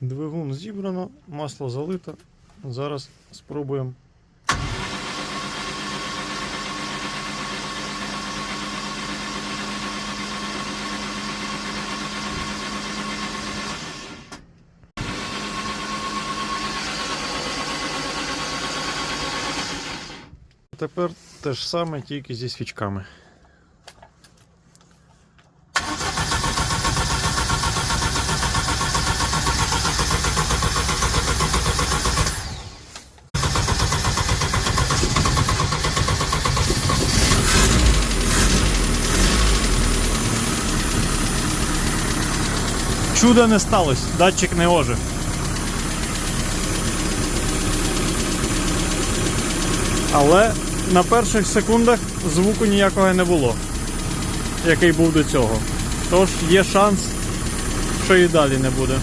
Двигун зібрано, масло залито. Зараз спробуємо. Тепер те ж саме, тільки зі свічками. Чуда не сталося, датчик не ожив. Але на перших секундах звуку ніякого не було, який був до цього. Тож є шанс, що і далі не буде.